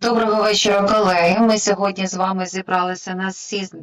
Доброго вечора, колеги. Ми сьогодні з вами зібралися на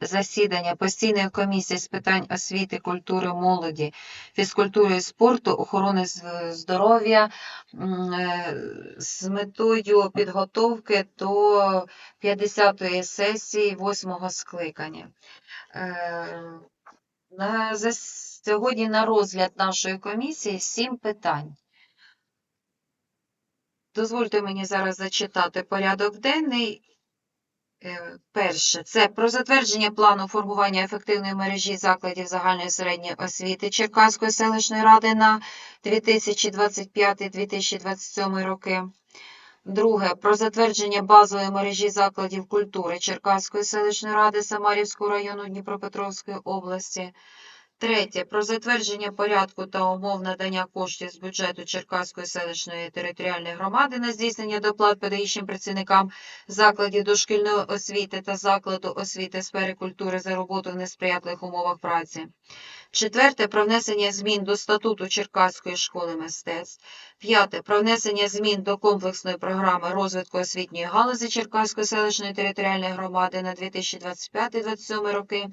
засідання постійної комісії з питань освіти, культури, молоді, фізкультури і спорту, охорони здоров'я е, з метою підготовки до 50-ї сесії 8-го скликання. Е, сьогодні на розгляд нашої комісії сім питань. Дозвольте мені зараз зачитати порядок денний. Е, Перше це про затвердження плану формування ефективної мережі закладів загальної середньої освіти Черкаської селищної ради на 2025-2027 роки. Друге про затвердження базової мережі закладів культури Черкаської селищної ради Самарівського району Дніпропетровської області. Третє. Про затвердження порядку та умов надання коштів з бюджету Черкаської селищної територіальної громади на здійснення доплат педагогічним працівникам закладів дошкільної освіти та закладу освіти сфери культури за роботу в несприятливих умовах праці. Четверте. Про внесення змін до статуту Черкаської школи мистецтв. П'яте. Про внесення змін до комплексної програми розвитку освітньої галузі Черкаської селищної територіальної громади на 2025-2027 роки.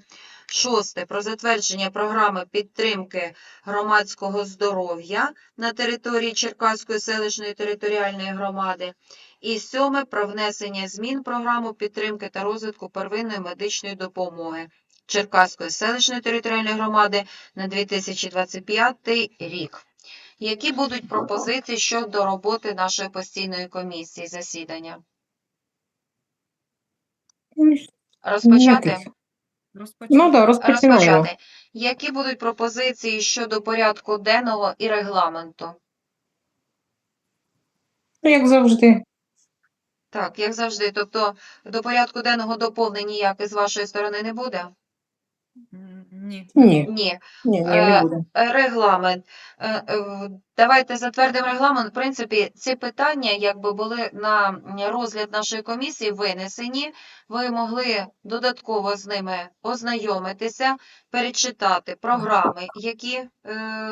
Шосте. Про затвердження програми підтримки громадського здоров'я на території Черкаської селищної територіальної громади. І сьоме. Про внесення змін програму підтримки та розвитку первинної медичної допомоги Черкаської селищної територіальної громади на 2025 рік. Які будуть пропозиції щодо роботи нашої постійної комісії засідання? Розпочати? Ну розпочинаємо. Розпочати. Які будуть пропозиції щодо порядку денного і регламенту? Як завжди. Так, як завжди. Тобто до порядку денного доповнень ніяких з вашої сторони не буде? Ні. Ні, Ні. ні, ні, Е, не буде. Регламент. Е, е, Давайте затвердимо регламент. В принципі, ці питання, якби були на розгляд нашої комісії винесені, ви могли додатково з ними ознайомитися, перечитати програми, які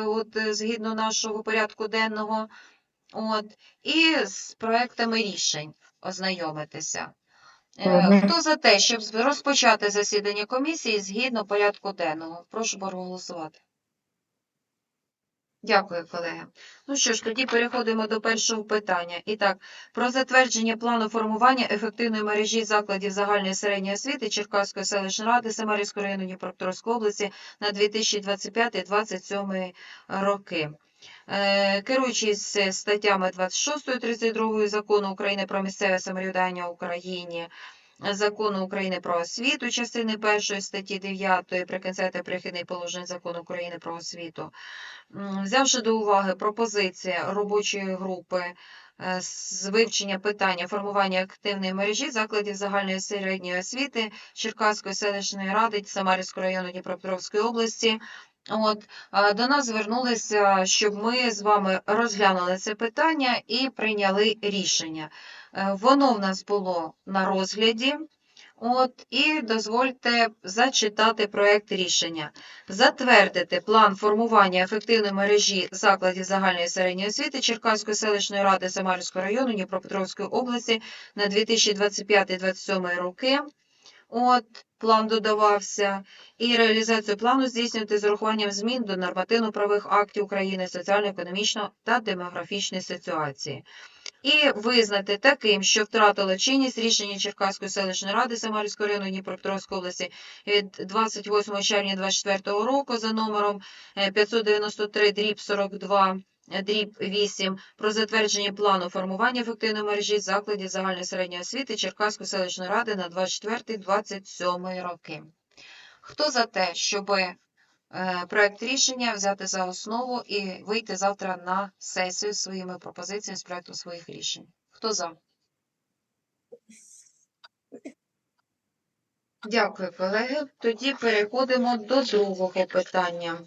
от, згідно нашого порядку денного, от, і з проектами рішень ознайомитися. Е, Мгм. Хто за те, щоб розпочати засідання комісії згідно порядку денного? Прошу проголосувати. Дякую, колеги. Ну що ж, тоді переходимо до першого питання. І так, про затвердження плану формування ефективної мережі закладів загальної середньої освіти Черкаської селищної ради Самарівського району Дніпропетровської області на 2025-2027 роки. Е, Керуючись е, статтями 26 32 Закону України про місцеве самоврядування в Україні, Закону України про освіту, частини 1 статті 9 Прикінцевих та перехідних положень Закону України про освіту, взявши до уваги пропозиції робочої групи е, з вивчення питання формування активної мережі закладів загальної середньої освіти Черкаської селищної ради Самарівського району Дніпропетровської області, От, до нас звернулися, щоб ми з вами розглянули це питання і прийняли рішення. Е, Воно в нас було на розгляді. От, і дозвольте зачитати проект рішення. Затвердити план формування ефективної мережі закладів загальної середньої освіти Черкаської селищної ради Самарівського району Дніпропетровської області на 2025-2027 роки. От, план додавався. І реалізацію плану здійснювати з урахуванням змін до нормативно-правових актів України, соціально-економічної та демографічної ситуації. І визнати таким, що втратило чинність рішення Черкаської селищної ради Самарівського району Дніпропетровської області від 28 червня 2024 року за номером е, 593 дріб 42 дріб 8 про затвердження плану формування ефективної мережі закладів загальної середньої освіти Черкаської селищної ради на 24-27 роки. Хто за те, щоб е, проект рішення взяти за основу і вийти завтра на сесію своїми пропозиціями з проекту своїх рішень? Хто за? Дякую, колеги. Тоді переходимо до другого питання.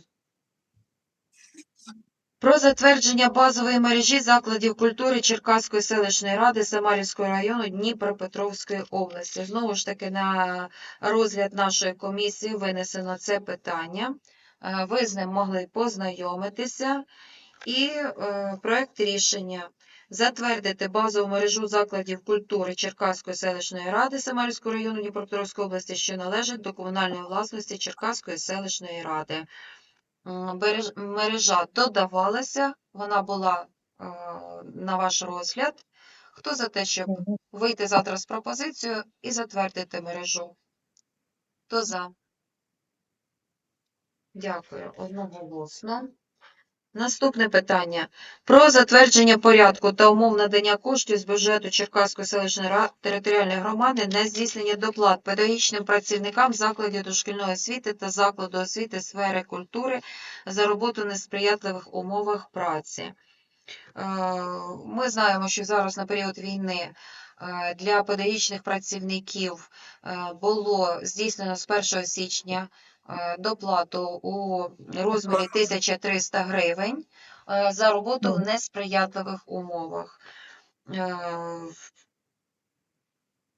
Про затвердження базової мережі закладів культури Черкаської селищної ради Самарівського району Дніпропетровської області. Знову ж таки, на розгляд нашої комісії винесено це питання. Е, Ви з ним могли познайомитися. І е, проект рішення затвердити базову мережу закладів культури Черкаської селищної ради Самарського району Дніпропетровської області, що належать до комунальної власності Черкаської селищної ради. Мережа додавалася, вона була е, на ваш розгляд. Хто за те, щоб вийти завтра з пропозицією і затвердити мережу? Хто за? Дякую. Одноголосно. Наступне питання. Про затвердження порядку та умов надання коштів з бюджету Черкаської селищної територіальної громади на здійснення доплат педагогічним працівникам закладів дошкільної освіти та закладу освіти сфери культури за роботу в несприятливих умовах праці. Е, Ми знаємо, що зараз на період війни е, для педагогічних працівників е, було здійснено з 1 січня доплату у розмірі 1300 гривень е, за роботу в несприятливих умовах. Е,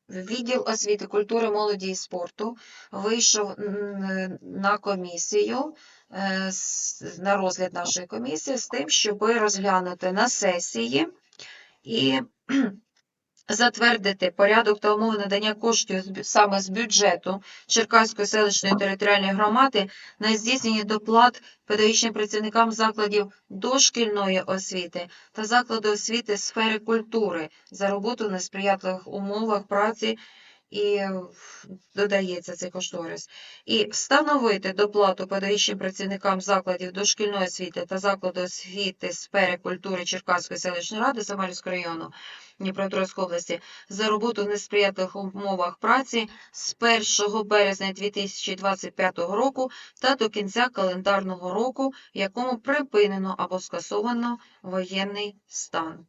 Відділ освіти, культури, молоді і спорту вийшов на комісію, е, на розгляд нашої комісії з тим, щоб розглянути на сесії і затвердити порядок та умови надання коштів саме з бюджету Черкаської селищної територіальної громади на здійснення доплат педагогічним працівникам закладів дошкільної освіти та закладу освіти сфери культури за роботу в несприятливих умовах праці і додається цей кошторис. І встановити доплату педагогічним працівникам закладів дошкільної освіти та закладу освіти сфери культури Черкаської селищної ради Самарівського району Дніпропетровської області за роботу в несприятливих умовах праці з 1 березня 2025 року та до кінця календарного року, якому припинено або скасовано воєнний стан.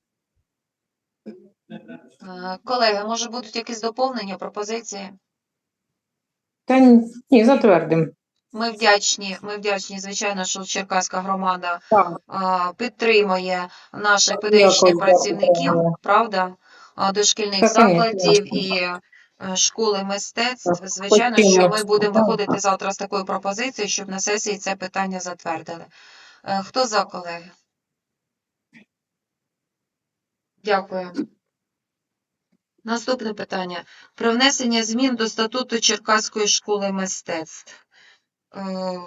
Е, Колеги, може будуть якісь доповнення, пропозиції? Та ні, затвердимо. Ми вдячні, ми вдячні, звичайно, що Черкаська громада Так, а, підтримує наших педагогічних працівників, дякую. правда, дошкільних Та, конечно, закладів і е, школи мистецтв. Звичайно, що ми будемо виходити завтра з такою пропозицією, щоб на сесії це питання затвердили. Е, Хто за, колеги? Дякую. Наступне питання. Про внесення змін до статуту Черкаської школи мистецтв. Е,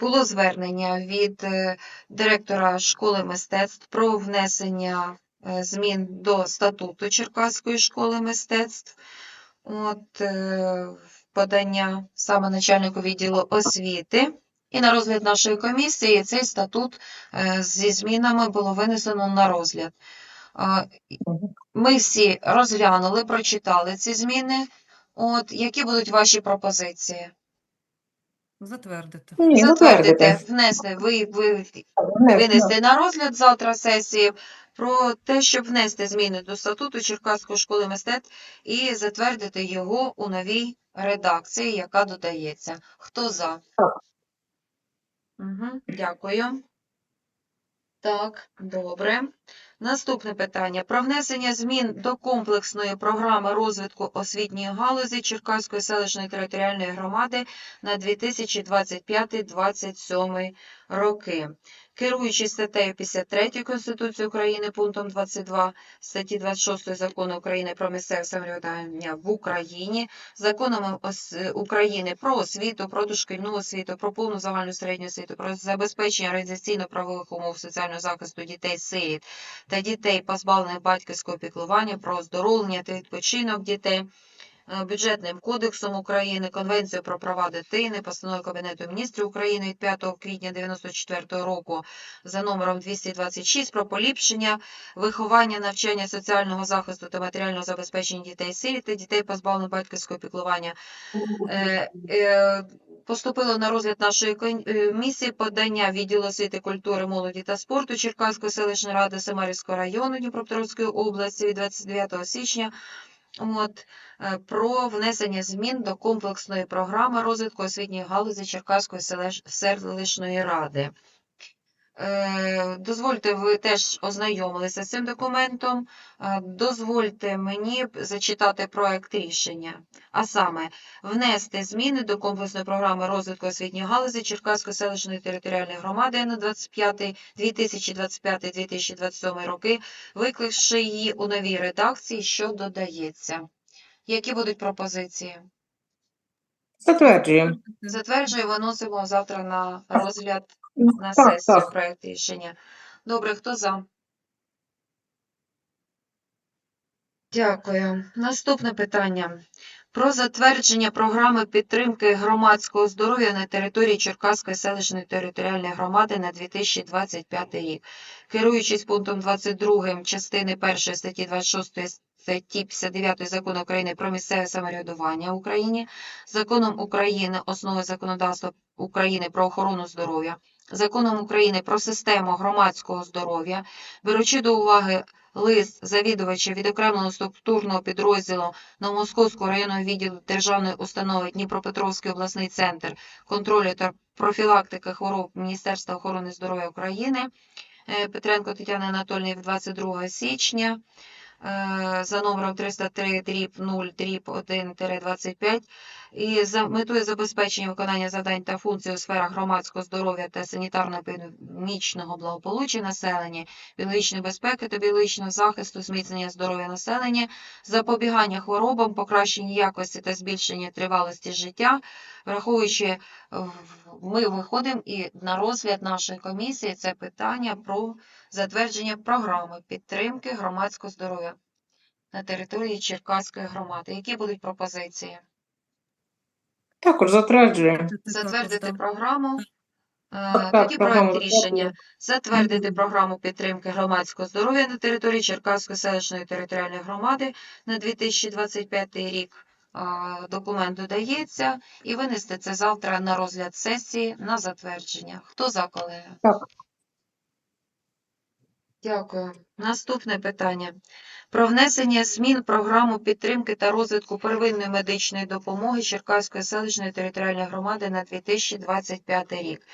Було звернення від е, директора школи мистецтв про внесення е, змін до статуту Черкаської школи мистецтв. От подання саме начальнику відділу освіти. І на розгляд нашої комісії цей статут зі змінами було винесено на розгляд. Ми всі розглянули, прочитали ці зміни. От, які будуть ваші пропозиції? Затвердити. ні, Затвердити, затвердити. внести, ви, ви винести на розгляд завтра сесії про те, щоб внести зміни до статуту Черкаської школи мистецтв і затвердити його у новій редакції, яка додається. Хто за? Так. Угу, дякую. Так, добре. Наступне питання. Про внесення змін до комплексної програми розвитку освітньої галузі Черкаської селищної територіальної громади на 2025-2027 роки. Керуючись статтею 53 Конституції України пунктом 22 статті 26 Закону України про місцеве самоврядування в Україні, законами України про освіту, про дошкільну освіту, про повну загальну середню освіту, про забезпечення організаційно-правових умов соціального захисту дітей-сиріт та дітей, позбавлених батьківського піклування, про оздоровлення та відпочинок дітей, Бюджетним кодексом України, Конвенцією про права дитини, постановою Кабінету міністрів України від 5 квітня 1994 року за номером 226 про поліпшення виховання, навчання соціального захисту та матеріального забезпечення дітей-сиріт та дітей, позбавлених батьківського піклування. Е, е, Поступило на розгляд нашої кон- е, місії подання відділу освіти, культури, молоді та спорту Черкаської селищної ради Самарівського району Дніпропетровської області від 29 січня от, е, про внесення змін до комплексної програми розвитку освітньої галузі Черкаської селищної ради. Е, Дозвольте, ви теж ознайомилися з цим документом. Е, Дозвольте мені зачитати проект рішення. А саме, внести зміни до комплексної програми розвитку освітньої галузі Черкаської селищної територіальної громади на 2025-2027 роки, викликавши її у новій редакції, що додається. Які будуть пропозиції? Затверджуємо. Затверджую, виносимо завтра на розгляд на Так, сесію так. проект рішення. Добре, хто за? Дякую. Наступне питання. Про затвердження програми підтримки громадського здоров'я на території Черкаської селищної територіальної громади на 2025 рік. Керуючись пунктом 22 частини 1 статті 26 статті 59 Закону України про місцеве самоврядування в Україні, Законом України Основи законодавства України про охорону здоров'я, Законом України про систему громадського здоров'я, беручи до уваги лист завідувача відокремленого структурного підрозділу Новомосковського районного відділу Державної установи Дніпропетровський обласний центр контролю та профілактики хвороб Міністерства охорони здоров'я України е, Петренко Тетяни Анатольовни від 22 січня за номером 303 дріб 0 дріб 1-25 і за метою забезпечення виконання завдань та функцій у сферах громадського здоров'я та санітарно-епідемічного благополуччя населення, біологічної безпеки та біологічного захисту, зміцнення здоров'я населення, запобігання хворобам, покращення якості та збільшення тривалості життя, враховуючи, е, в- ми виходимо і на розгляд нашої комісії це питання про затвердження програми підтримки громадського здоров'я на території Черкаської громади. Які будуть пропозиції? Також затверджуємо. Затвердити програму. Е, Тоді проект рішення. Затвердити програму підтримки громадського здоров'я на території Черкаської селищної територіальної громади на 2025 рік. Документ додається і винести це завтра на розгляд сесії на затвердження. Хто за, колеги? Так. Дякую. Наступне питання. Про внесення змін програму підтримки та розвитку первинної медичної допомоги Черкаської селищної територіальної громади на 2025 рік.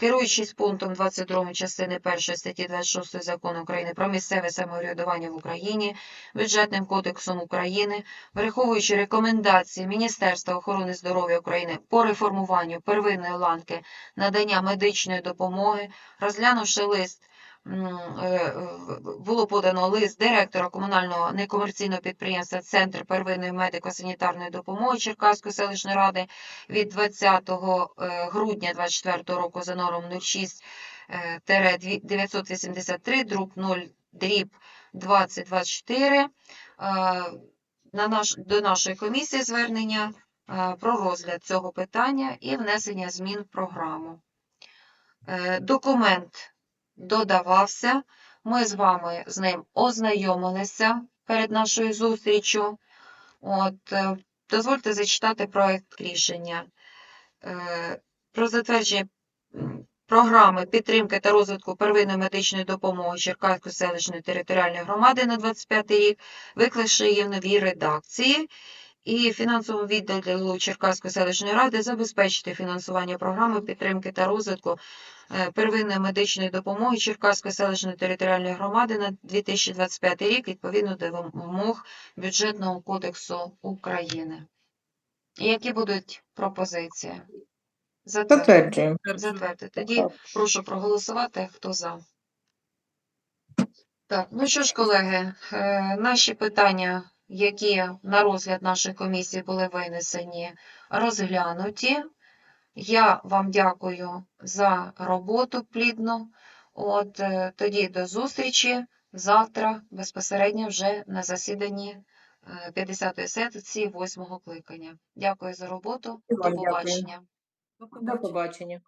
Керуючись пунктом 22 частини 1 статті 26 Закону України про місцеве самоврядування в Україні, Бюджетним кодексом України, враховуючи рекомендації Міністерства охорони здоров'я України по реформуванню первинної ланки надання медичної допомоги, розглянувши лист було подано лист директора комунального некомерційного підприємства Центр первинної медико-санітарної допомоги Черкаської селищної ради від 20 е, грудня 2024 року за номером 06 е, тире дві- 983 дріб 0 дріб 2024 е, до нашої комісії звернення е, про розгляд цього питання і внесення змін в програму. Е, Документ додавався. Ми з вами з ним ознайомилися перед нашою зустрічю. От, е, дозвольте зачитати проект рішення. Е, Про затвердження програми підтримки та розвитку первинної медичної допомоги Черкаської селищної територіальної громади на 25 рік, виклавши її в новій редакції. І фінансовому відділу Черкаської селищної ради забезпечити фінансування програми підтримки та розвитку е, первинної медичної допомоги Черкаської селищної територіальної громади на 2025 рік відповідно до вимог Бюджетного кодексу України. Які будуть пропозиції? Затверджуємо. Затвердити. Тоді прошу проголосувати, хто за. Так, ну що ж, колеги, е, наші питання, які на розгляд нашої комісії були винесені, розглянуті. Я вам дякую за роботу плідну. От е, тоді до зустрічі завтра безпосередньо вже на засіданні е, 50-ї сесії 8-го кликання. Дякую за роботу. До побачення. До побачення.